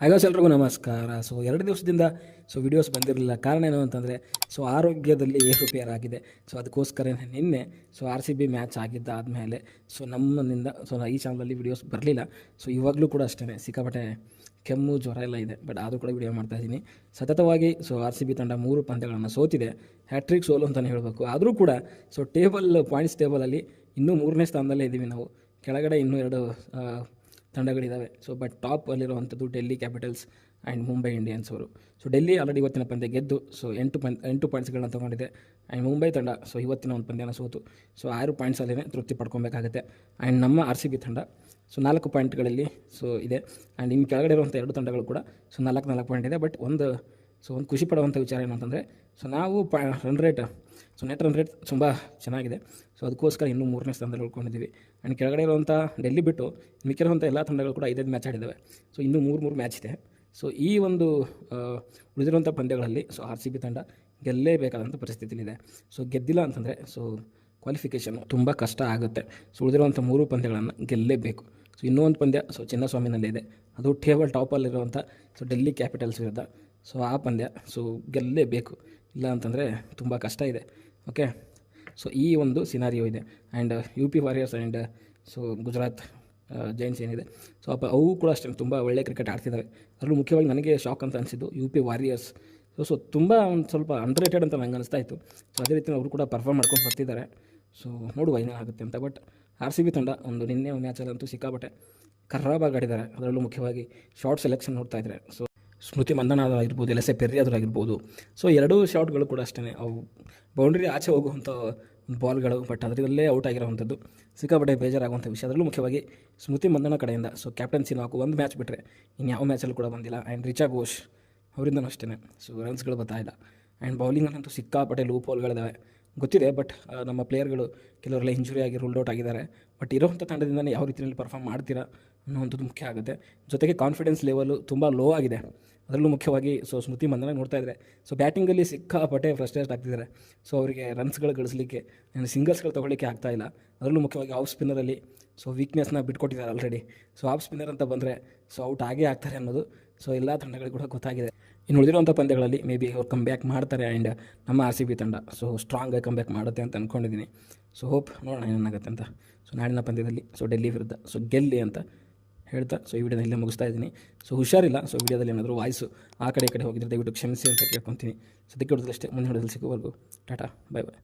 ಹಾಗಾಸ್ ಎಲ್ರಿಗೂ ನಮಸ್ಕಾರ. ಸೊ ಎರಡು ದಿವಸದಿಂದ ಸೊ ವಿಡಿಯೋಸ್ ಬಂದಿರಲಿಲ್ಲ. ಕಾರಣ ಏನು ಅಂತಂದರೆ ಸೊ ಆರೋಗ್ಯದಲ್ಲಿ ಏರುಪೇರಾಗಿದೆ. ಸೊ ಅದಕ್ಕೋಸ್ಕರ ನಿನ್ನೆ so R C B match ಆಗಿದ್ದಾದಮೇಲೆ so ನಮ್ಮನಿಂದ ಸೊ ಈ ಚಾನಲಲ್ಲಿ ವಿಡಿಯೋಸ್ ಬರಲಿಲ್ಲ. ಸೊ ಇವಾಗಲೂ ಕೂಡ ಅಷ್ಟೇ ಸಿಕ್ಕಾಪಟ್ಟೆ ಕೆಮ್ಮು, ಜ್ವರ ಎಲ್ಲ ಇದೆ. ಬಟ್ ಆದರೂ ಕೂಡ ವಿಡಿಯೋ ಮಾಡ್ತಾ ಇದ್ದೀನಿ. ಸತತವಾಗಿ ಸೊ ಆರ್ ಸಿ ಬಿ ತಂಡ ಮೂರು ಪಂದ್ಯಗಳನ್ನು ಸೋತಿದೆ. ಹ್ಯಾಟ್ರಿಕ್ ಸೋಲು ಅಂತಲೇ ಹೇಳಬೇಕು. ಆದರೂ ಕೂಡ ಸೊ ಟೇಬಲ್ ಪಾಯಿಂಟ್ಸ್ ಟೇಬಲಲ್ಲಿ ಇನ್ನೂ ಮೂರನೇ ಸ್ಥಾನದಲ್ಲೇ ಇದ್ದೀವಿ ನಾವು. ಕೆಳಗಡೆ ಇನ್ನೂ ಎರಡು ತಂಡಗಳಿದ್ದಾವೆ so but top ಅಲ್ಲಿರುವಂಥದ್ದು Delhi Capitals and Mumbai Indians ಅವರು. ಸೊ ಡೆಲ್ಲಿ ಆಲ್ರೆಡಿ ಇವತ್ತಿನ ಪಂದ್ಯ ಗೆದ್ದು ಸೊ ಎಂಟು ಪಂದ್ ಎಂಟು ಪಾಯಿಂಟ್ಸ್ಗಳನ್ನ ತೊಗೊಂಡಿದೆ. ಆ್ಯಂಡ್ ಮುಂಬೈ ತಂಡ ಸೊ ಇವತ್ತಿನ ಒಂದು ಪಂದ್ಯನ ಸೋತು. ಸೊ ಆರು ಪಾಯಿಂಟ್ಸಲ್ಲೇ ತೃಪ್ತಿ ಪಡ್ಕೊಬೇಕಾಗುತ್ತೆ. ಆ್ಯಂಡ್ ನಮ್ಮ ಆರ್ ಸಿ ಬಿ ತಂಡ ಸೊ ನಾಲ್ಕು ಪಾಯಿಂಟ್ಗಳಲ್ಲಿ ಸೊ ಇದೆ. ಆ್ಯಂಡ್ ಇನ್ನು ಕೆಳಗಡೆ ಇರುವಂಥ ಎರಡು ತಂಡಗಳು ಕೂಡ ಸೊ ನಾಲ್ಕು ನಾಲ್ಕು ಪಾಯಿಂಟ್ ಇದೆ. ಬಟ್ ಒಂದು ಸೊ ಒಂದು ಖುಷಿ ಪಡುವಂಥ ವಿಚಾರ ಏನು ಅಂತಂದರೆ ಸೊ ನಾವು ಪ run rate so net run rate ತುಂಬ ಚೆನ್ನಾಗಿದೆ. ಸೊ ಅದಕ್ಕೋಸ್ಕರ ಇನ್ನೂ ಮೂರನೇ ಸ್ಥಾನದಲ್ಲಿ ಉಳ್ಕೊಂಡಿದ್ದೀವಿ. ಆ್ಯಂಡ್ ಕೆಳಗಡೆ ಇರುವಂಥ ಡೆಲ್ಲಿ ಬಿಟ್ಟು ಮಿಕ್ಕಿರುವಂಥ ಎಲ್ಲ ತಂಡಗಳು ಕೂಡ ಐದೈದು ಮ್ಯಾಚ್ ಆಡಿದ್ದಾವೆ. ಸೊ ಇನ್ನೂ ಮೂರು ಮೂರು ಮ್ಯಾಚ್ ಇದೆ. ಸೊ ಈ ಒಂದು ಉಳಿದಿರುವಂಥ ಪಂದ್ಯಗಳಲ್ಲಿ ಸೊ ಆರ್ ಸಿ ಬಿ ತಂಡ ಗೆಲ್ಲೇಬೇಕಾದಂಥ ಪರಿಸ್ಥಿತಿಯಲ್ಲಿದೆ. ಸೊ ಗೆದ್ದಿಲ್ಲ ಅಂತಂದರೆ ಸೊ ಕ್ವಾಲಿಫಿಕೇಷನ್ ತುಂಬ ಕಷ್ಟ ಆಗುತ್ತೆ. ಸೊ ಉಳಿದಿರುವಂಥ ಮೂರು ಪಂದ್ಯಗಳನ್ನು ಗೆಲ್ಲೇಬೇಕು. ಸೊ ಇನ್ನೂ ಒಂದು ಪಂದ್ಯ ಸೊ ಚಿನ್ನಸ್ವಾಮಿನಲ್ಲಿ ಇದೆ ಅದು ಟೇಬಲ್ ಟಾಪಲ್ಲಿರುವಂಥ ಸೊ ಡೆಲ್ಲಿ ಕ್ಯಾಪಿಟಲ್ಸ್ ವಿರುದ್ಧ. ಸೊ ಆ ಪಂದ್ಯ ಸೊ ಗೆಲ್ಲಲೇಬೇಕು ಇಲ್ಲ ಅಂತಂದರೆ ತುಂಬ ಕಷ್ಟ ಇದೆ. ಓಕೆ ಸೊ ಈ ಒಂದು ಸಿನಾರಿಯೋ ಇದೆ. And U P Warriors and so Gujarat Giants ಏನಿದೆ. ಸೊ ಅಪ್ಪ, ಅವು ಕೂಡ ಅಷ್ಟೇ, ತುಂಬ ಒಳ್ಳೆ ಕ್ರಿಕೆಟ್ ಆಡ್ತಿದ್ದಾವೆ ಅದರಲ್ಲೂ ಮುಖ್ಯವಾಗಿ ನನಗೆ ಶಾಕ್ ಅಂತ ಅನಿಸಿದ್ದು U P Warriors so so ತುಂಬ ಒಂದು ಸ್ವಲ್ಪ ಅಂಡರ್ರೇಟೆಡ್ ಅಂತ ನಂಗೆ ಅನಿಸ್ತಾ ಇತ್ತು. ಸೊ ಅದೇ ರೀತಿ ಅವರು ಕೂಡ ಪರ್ಫಾರ್ಮ್ ಮಾಡ್ಕೊಂಡು ಬರ್ತಿದ್ದಾರೆ. ಸೊ ನೋಡುವ ಏನಾಗುತ್ತೆ ಅಂತ. ಬಟ್ ಆರ್ ಸಿ ಬಿ ತಂಡ ಒಂದು ನಿನ್ನೆ ಮ್ಯಾಚಲ್ಲಂತೂ ಸಿಕ್ಕಾಪಟ್ಟೆ ಖರಾಬಾಗಿ ಆಡಿದ್ದಾರೆ. ಅದರಲ್ಲೂ ಮುಖ್ಯವಾಗಿ ಶಾರ್ಟ್ ಸೆಲೆಕ್ಷನ್ ನೋಡ್ತಾ ಇದ್ದಾರೆ. ಸೊ ಸ್ಮೃತಿ ಮಂದನ ಆಗಿರ್ಬೋದು ಎಲ್ ಎಸ್ ಎ ಪೆರ್ರಿ ಆಗಿರ್ಬೋದು ಸೊ ಎರಡೂ ಶಾಟ್ಗಳು ಕೂಡ ಅಷ್ಟೇ ಅವು ಬೌಂಡ್ರಿ ಆಚೆ ಹೋಗುವಂಥ ಬಾಲ್ಗಳು ಬಟ್ ಅದರಲ್ಲೇ ಔಟ್ ಆಗಿರೋವಂಥದ್ದು. ಸಿಕ್ಕಾಪಟ್ಟೆ ಬೇಜಾರಾಗುವಂಥ ವಿಷಯ. ಅದರಲ್ಲೂ ಮುಖ್ಯವಾಗಿ ಸ್ಮೃತಿ ಮಂದನ ಕಡೆಯಿಂದ ಸೊ ಕ್ಯಾಪ್ಟನ್ಸಿ ನಾಲ್ಕು ಒಂದು ಮ್ಯಾಚ್ ಬಿಟ್ಟರೆ ಇನ್ಯಾವ ಮ್ಯಾಚಲ್ಲಿ ಕೂಡ ಬಂದಿಲ್ಲ. ಆ್ಯಂಡ್ ರಿಚಾ ಘೋಷ್ ಅವರಿಂದನೂ ಅಷ್ಟೇ ಸೊ ರನ್ಸ್ಗಳು ಬರ್ತಾ ಇಲ್ಲ. ಆ್ಯಂಡ್ ಬೌಲಿಂಗಲ್ಲಂತೂ ಸಿಕ್ಕಾಪಟ್ಟೆ ಲೂಪ್ ಹೋಲ್ಗಳಿದ್ದಾವೆ ಗೊತ್ತಿದೆ ಬಟ್ ನಮ್ಮ ಪ್ಲೇಯರ್ಗಳು ಕೆಲವರೆಲ್ಲ ಇಂಜುರಿ ಆಗಿ ರೂಲ್ಡ್ ಔಟ್ ಆಗಿದ್ದಾರೆ. ಬಟ್ ಇರೋವಂಥ ತಂಡದಿಂದನೇ ಯಾವ ರೀತಿಯಲ್ಲಿ ಪರ್ಫಾರ್ಮ್ ಮಾಡ್ತೀರಾ ಅನ್ನೋವಂಥದ್ದು ಮುಖ್ಯ ಆಗುತ್ತೆ. ಜೊತೆಗೆ ಕಾನ್ಫಿಡೆನ್ಸ್ ಲೆವೆಲು ತುಂಬ ಲೋ ಆಗಿದೆ. ಅದರಲ್ಲೂ ಮುಖ್ಯವಾಗಿ ಸೊ ಸ್ಮೃತಿ ಮಂದನ ನೋಡ್ತಾ ಇದ್ದಾರೆ ಸೊ ಬ್ಯಾಟಿಂಗಲ್ಲಿ ಸಿಕ್ಕಾಪಟ್ಟೆ ಫ್ರಸ್ಟ್ರೇಟ್ ಆಗ್ತಿದ್ದಾರೆ. ಸೊ ಅವರಿಗೆ ರನ್ಸ್ಗಳು ಗಳಿಸಲಿಕ್ಕೆ ಸಿಂಗಲ್ಸ್ಗಳು ತೊಗೊಳ್ಳಿಕ್ಕೆ ಆಗ್ತಾ ಇಲ್ಲ. ಅದರಲ್ಲೂ ಮುಖ್ಯವಾಗಿ ಆಫ್ ಸ್ಪಿನ್ನರಲ್ಲಿ ಸೊ ವೀಕ್ನೆಸ್ನ ಬಿಟ್ಕೊಟ್ಟಿದ್ದಾರೆ ಆಲ್ರೆಡಿ ಸೊ ಆಫ್ ಸ್ಪಿನ್ನರ್ ಅಂತ ಬಂದರೆ ಸೊ ಔಟ್ ಆಗೇ ಆಗ್ತಾರೆ ಅನ್ನೋದು ಸೊ ಎಲ್ಲ ತಂಡಗಳು ಕೂಡ ಗೊತ್ತಾಗಿದೆ. ಇನ್ನು ಉಳಿದಿರುವಂಥ ಪಂದ್ಯಗಳಲ್ಲಿ ಮೇ ಬಿ ಅವ್ರು ಕಮ್ ಬ್ಯಾಕ್ ಮಾಡ್ತಾರೆ ಆ್ಯಂಡ್ ನಮ್ಮ ಆರ್ ಸಿ ಬಿ ತಂಡ ಸೊ ಕಮ್ ಬ್ಯಾಕ್ ಮಾಡುತ್ತೆ ಅಂತ ಅಂದ್ಕೊಂಡಿದ್ದೀನಿ ಸೊ ಹೋಪ್ ನೋಡೋಣ ಏನಾಗುತ್ತೆ ಅಂತ. ಸೊ ನಾಳಿನ ಪಂದ್ಯದಲ್ಲಿ ಸೊ ಡೆಲ್ಲಿ ವಿರುದ್ಧ ಸೊ ಗೆಲ್ಲಿ ಅಂತ ಹೇಳ್ತಾ ಸೊ ಈ ವಿಡಿಯೋನ ಇಲ್ಲೇ ಮುಗಿಸ್ತಾ ಇದ್ದೀನಿ. ಸೊ ಹುಷಾರಿಲ್ಲ ಸೊ ವಿಡಿಯೋದಲ್ಲಿ ಏನಾದರೂ ವಾಯ್ಸು ಆ ಕಡೆ ಈ ಕಡೆ ಹೋಗಿದ್ರೆ ದಯವಿಟ್ಟು ಕ್ಷಮಿಸಿ ಅಂತ ಕೇಳ್ಕೊತೀನಿ. ಸೊ ಸದ್ಯಕ್ಕೆ ಅಷ್ಟೇ ಮುಂದೆ ಹೊಡೆದಲ್ಲಿ ಸಿಗೋವರೆಗೂ ಟಾಟಾ ಬೈ ಬಾಯ್